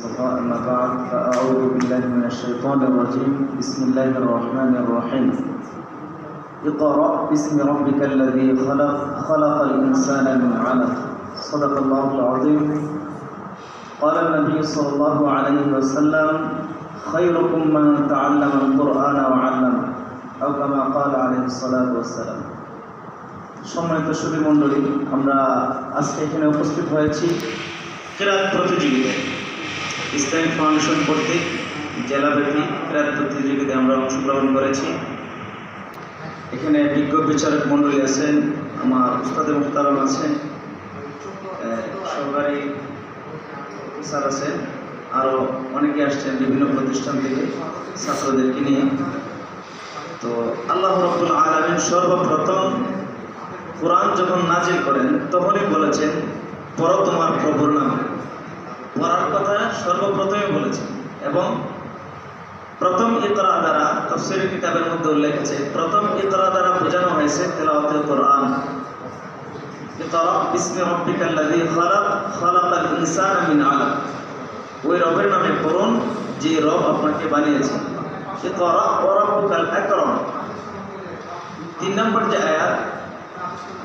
المصطفى أما بعد فأعوذ بالله من الشيطان الرجيم بسم الله الرحمن الرحيم اقرأ باسم ربك الذي خلق خلق الإنسان من علق صدق الله العظيم قال النبي صلى الله عليه وسلم خيركم من تعلم القرآن وعلمه أو كما قال عليه الصلاة والسلام সম্মানিত সুধী মণ্ডলী আমরা আজকে এখানে উপস্থিত হয়েছি ক্রীড়া প্রতিযোগিতায় ইসলামিক ফাউন্ডেশন কর্তৃক জেলাব্যাপী ক্রীড়া প্রতিযোগিতায় আমরা অংশগ্রহণ করেছি। এখানে বিজ্ঞ বিচারক মণ্ডলী আছেন, আমার উস্তাদে মুখতারম আছেন সরকারি অফিসার আছেন আরও অনেকে আসছেন বিভিন্ন প্রতিষ্ঠান থেকে ছাত্রদেরকে নিয়ে। তো আল্লাহ রব্বুল আলমিন সর্বপ্রথম কোরআন যখন নাজিল করেন, তখনই বলেছেন পর তোমার প্রভুর নামে। পড়ার কথা সর্বপ্রথমে বলেছেন এবং প্রথম ইতরা দ্বারা তফসির কিতাবের মধ্যে উল্লেখ আছে, প্রথম ইতরা দ্বারা বোঝানো হয়েছে তেলাওয়াতে কোরআন। ইতরা, বিসমি রব্বিকাল্লাযী খালাক, খালাকাল ইনসানা মিন আলাক। ওই রবের নামে পড়ুন, যে রব আপনাকে বানিয়েছে। ইতরা ওয়া রাব্বুকাল আকরাম। তিন নম্বর যে আয়াত,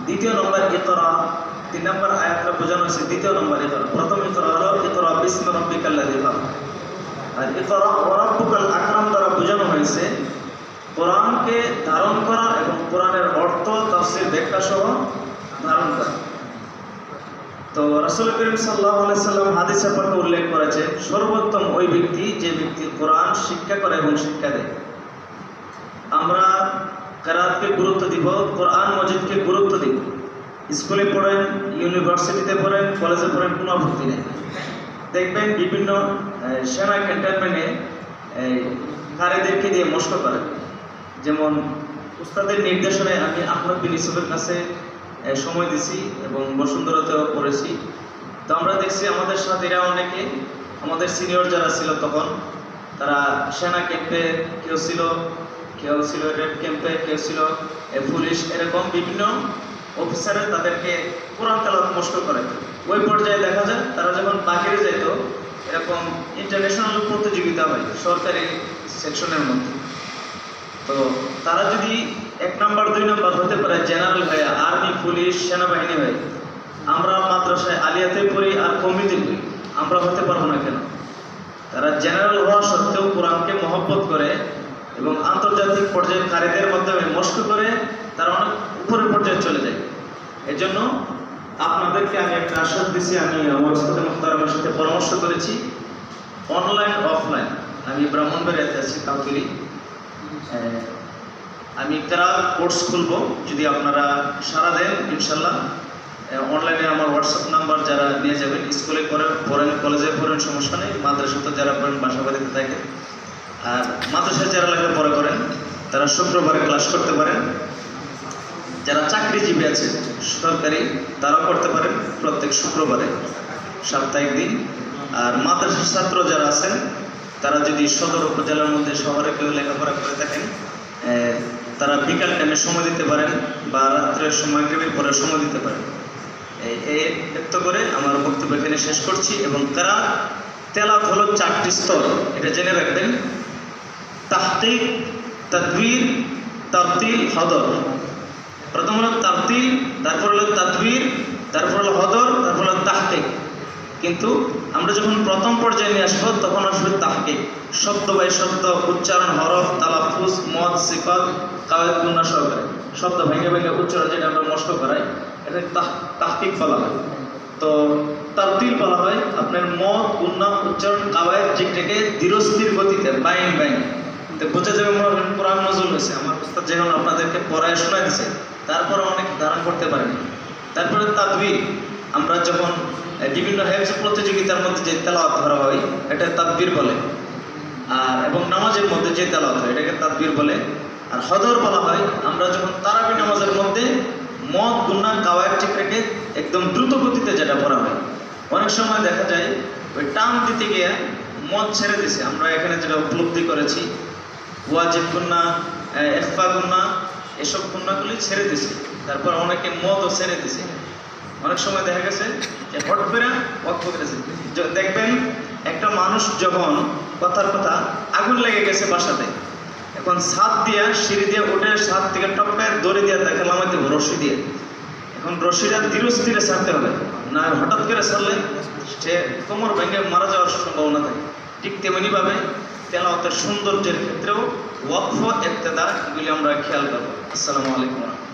দ্বিতীয় নম্বর ইকরা তিন নম্বর আয়াতটা বোঝানো হয়েছে, দ্বিতীয় নম্বর প্রথম ইকরা হলো, ইকরা আর ইকরা আকরাম দ্বারা বোঝানো হয়েছে, কোরআনকে ধারণ করা এবং কোরআনের অর্থ, তাফসীর সহ ধারণ করা। তো রাসূল করিম আলাইহি সাল্লাম উল্লেখ করেছে, সর্বোত্তম ওই ব্যক্তি যে ব্যক্তি কোরআন শিক্ষা করে এবং শিক্ষা দেয়। আমরা কেরাতকে গুরুত্ব দিব, কোরআন স্কুলে পড়েন, ইউনিভার্সিটিতে পড়েন, কলেজে পড়েন, কোনো আপত্তি নেই। দেখবেন বিভিন্ন সেনা ক্যান্টনমেন্টে কারিদেরকে দিয়ে মস্ক করে যেমন উস্তাদের নির্দেশনায় আমি আহমদ বিন ইসুফের কাছে সময় দিছি এবং বসুন্ধরাতেও পড়েছি। তো আমরা দেখছি আমাদের সাথীরা অনেকে, আমাদের সিনিয়র যারা ছিল তখন, তারা সেনা ক্যাম্পে কেউ ছিল কেউ ছিল রেড ক্যাম্পে, কেউ ছিল পুলিশ, এরকম বিভিন্ন অফিসারে তাদেরকে কোরআন তেলাওয়াত মস্ক করে। ওই পর্যায়ে দেখা যায়, তারা যখন বাহিরে যেত এরকম ইন্টারন্যাশনাল প্রতিযোগিতা হয়, সরকারি সেকশনের মধ্যে। তো তারা যদি এক নাম্বার, দুই নাম্বার হতে পারে জেনারেল হয়ে আর্মি পুলিশ সেনাবাহিনী হয়ে, আমরা মাদ্রাসায় আলিয়াতে পড়ি আর কমিতে পড়ি আমরা হতে পারব না কেন? তারা জেনারেল হওয়া সত্ত্বেও কোরআনকে মহব্বত করে এবং আন্তর্জাতিক পর্যায়ের কারীদের মাধ্যমে মস্ক করে তারা অনেক উপরের পর্যায়ে চলে যায়। এই জন্য আপনাদেরকে আমি একটা আশ্বাস দিচ্ছি আমি আমার উস্তাদ মুখতারামের সাথে পরামর্শ করেছি অনলাইন অফলাইন আমি ব্রাহ্মণবাড়িয়াতে আছি কাউকিরি আমি একটা কোর্স খুলবো, যদি আপনারা সারা দেন, ইনশাল্লাহ। অনলাইনে আমার হোয়াটসঅ্যাপ নাম্বার যারা নিয়ে যাবেন, স্কুলে পড়েন পড়েন কলেজে পড়েন, সমস্যা নেই। মাদ্রাসাতে যারা পড়েন বাসা বাড়িতে থাকেন আর মাদ্রাসায় যারা লেখাপড়া করেন, তারা শুক্রবারে ক্লাস করতে পারেন। যারা চাকরিজীবী আছে, সরকারি, তারাও করতে পারেন প্রত্যেক শুক্রবারে, সাপ্তাহিক দিন। আর মাদ্রাসার ছাত্র যারা আছেন, তারা যদি সদর উপজেলার মধ্যে শহরে কেউ লেখাপড়া করে থাকেন তারা বিকাল টাইমে সময় দিতে পারেন বা রাত্রের সময় গ্রেমের পরে সময় দিতে পারেন। এই ব্যক্ত করে আমার বক্তব্য এখানে শেষ করছি এবং তারা তেলাত হলো চারটি স্তর। এটা জেনে রাখবেন। তাহতিক তদবির, তারতিল, হদর। প্রথম হলো তারতিল তারপর হলো তাদবির, তারপর হলো হদর, তারপর হলো তাহকিক। কিন্তু আমরা যখন প্রথম পর্যায়ে নিয়ে আসব, তখন আসবে তাহকিক। শব্দ বাই শব্দ, উচ্চারণ, হরফ তালাফুজ মদ, সিফাত কাওয়াত গুন্না সহকারে। শব্দ ভেঙে ভেঙে উচ্চারণ যেটা আমরা নষ্ট করাই এটা তাহ- তাহকিক বলা হয়। তো তারতিল বলা হয় আপনার মদ গুন্না উচ্চারণ কাওয়াত যেটাকে ধীরস্থির গতিতে, বাইন বাইন। বোঝা যাবে মনে হয় কোরআন নজরুল হয়েছে। আমার উস্তাদ যেমন আপনাদেরকে পড়ায় শোনা দিছে তারপরে অনেক ধারণ করতে পারেনি। তারপরে তাদবির আমরা যখন বিভিন্ন হেফজ প্রতিযোগিতার মধ্যে যে তেলাওয়াত ধরা হয় এটা তাদবির বলে। আর, এবং নামাজের মধ্যে যে তেলাওয়াত হয়, এটাকে তাদবির বলে। আর হদর বলা হয়, আমরা যখন তারাবি নামাজের মধ্যে মদ, গুন্না কাওয়ায় ঠিক রেখে একদম দ্রুত গতিতে যেটা পড়া হয়, অনেক সময় দেখা যায়, ওই টান দিতে গিয়ে মদ ছেড়ে দিছে। আমরা এখানে যেটা উপলব্ধি করেছি, ওয়াজিব গুন্না এফা গুন্না এসব গুন্নাগুলি ছেড়ে দিছে। তারপর অনেকে মদও ছেড়ে দিছে। অনেক সময় দেখা গেছে যে হট করে ওয়াক্ফ করেছে দেখবেন, একটা মানুষ যখন কথার কথা আগুন লেগে গেছে বাসাতে, এখন ছাদ দিয়া, সিঁড়ি দিয়ে উঠে ছাদ থেকে টপকায় দড়ি দিয়ে তাকে নামাইতে হবে, রশি দিয়ে। এখন রশিটা ধীরে স্থিরে ছাড়তে হবে। না, হঠাৎ করে ছাড়লে সে কোমর ভেঙে মারা যাওয়ার সম্ভাবনা থাকে। ঠিক তেমনিভাবে তেলাওয়াতের সৌন্দর্যের ক্ষেত্রেও ওয়াকফ ইবতেদা এগুলি আমরা খেয়াল করব। আসসালামু আলাইকুম